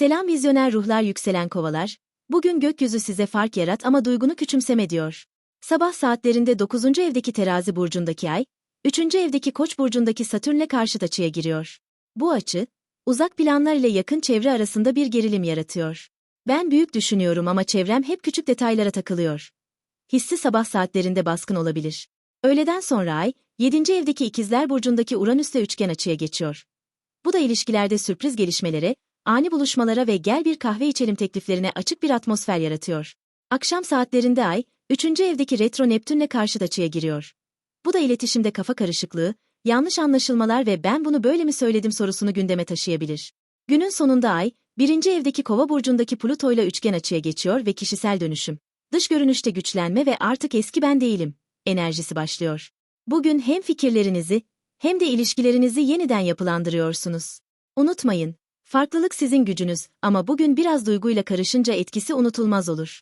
Selam vizyoner ruhlar yükselen kovalar. Bugün gökyüzü size fark yarat ama duygunu küçümseme diyor. Sabah saatlerinde 9. evdeki terazi burcundaki ay, 3. evdeki koç burcundaki satürnle karşıt açıya giriyor. Bu açı, uzak planlar ile yakın çevre arasında bir gerilim yaratıyor. Ben büyük düşünüyorum ama çevrem hep küçük detaylara takılıyor. Hissi sabah saatlerinde baskın olabilir. Öğleden sonra ay, 7. evdeki ikizler burcundaki Uranüs'le üçgen açıya geçiyor. Bu da ilişkilerde sürpriz gelişmelere, ani buluşmalara ve gel bir kahve içelim tekliflerine açık bir atmosfer yaratıyor. Akşam saatlerinde ay, 3. evdeki retro Neptünle karşıt açıya giriyor. Bu da iletişimde kafa karışıklığı, yanlış anlaşılmalar ve ben bunu böyle mi söyledim sorusunu gündeme taşıyabilir. Günün sonunda ay, 1. evdeki kova burcundaki Pluto ile üçgen açıya geçiyor ve kişisel dönüşüm. Dış görünüşte güçlenme ve artık eski ben değilim enerjisi başlıyor. Bugün hem fikirlerinizi hem de ilişkilerinizi yeniden yapılandırıyorsunuz. Unutmayın, farklılık sizin gücünüz ama bugün biraz duyguyla karışınca etkisi unutulmaz olur.